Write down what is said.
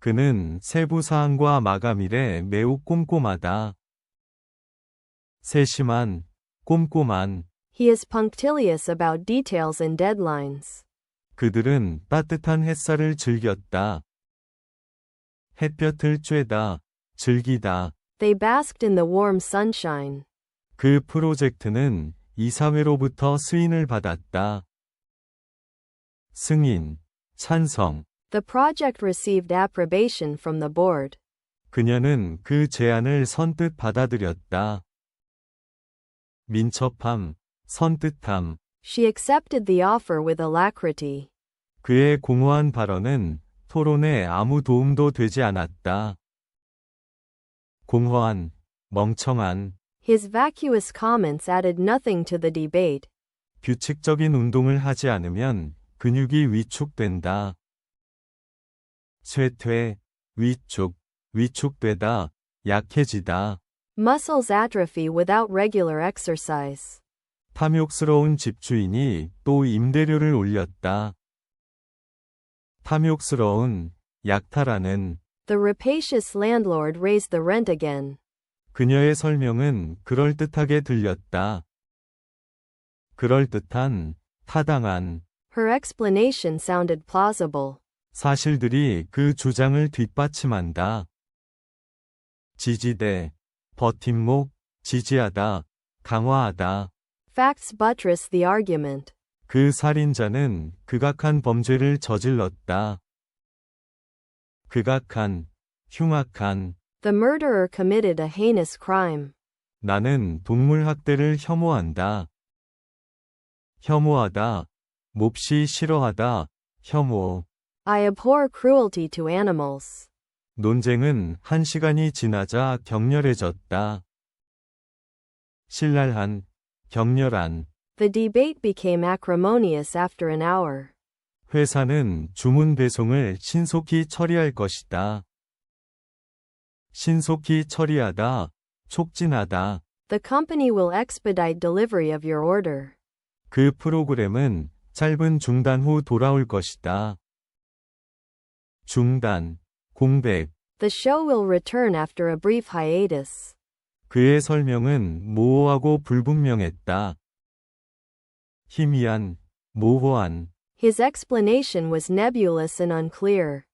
그는 세부 사항과 마감일에 매우 꼼꼼하다. 세심한, 꼼꼼한, He is punctilious about details and deadlines. 그들은 따뜻한 햇살을 즐겼다. 햇볕을 쬐다, 즐기다. They basked in the warm sunshine. 그 프로젝트는 이사회로부터 승인을 받았다. 승인, 찬성. The project received approbation from the board. 그녀는 그 제안을 선뜻 받아들였다. 민첩함, 선뜻함. She accepted the offer with alacrity. 그의 공허한 발언은 토론에 아무 도움도 되지 않았다. 공허한, 멍청한, His vacuous comments added nothing to the debate. 규칙적인 운동을 하지 않으면 근육이 위축된다. 쇠퇴, 위축, 위축되다, 약해지다. Muscles atrophy without regular exercise. 탐욕스러운 집주인이 또 임대료를 올렸다. 탐욕스러운, 약탈하는, The rapacious landlord raised the rent again. 그녀의 설명은 그럴듯하게 들렸다. 그럴듯한, 타당한, Her explanation sounded plausible. 사실들이 그 주장을 뒷받침한다. 지지대, 버팀목, 지지하다, 강화하다. Facts buttress the argument. 그 살인자는 극악한 범죄를 저질렀다. 극악한, 흉악한, The murderer committed a heinous crime. 나는 동물 학대를 혐오한다. 혐오하다, 몹시 싫어하다, 혐오. I abhor cruelty to animals. 논쟁은 한 시간이 지나자 격렬해졌다. 신랄한, 격렬한, The debate became acrimonious after an hour. 회사는 주문 배송을 신속히 처리할 것이다. 신속히 처리하다, 촉진하다. The company will expedite delivery of your order. 그 프로그램은 짧은 중단 후 돌아올 것이다. 중단, 공백. The show will return after a brief hiatus. 그의 설명은 모호하고 불분명했다. 희미한, 모호한, His explanation was nebulous and unclear.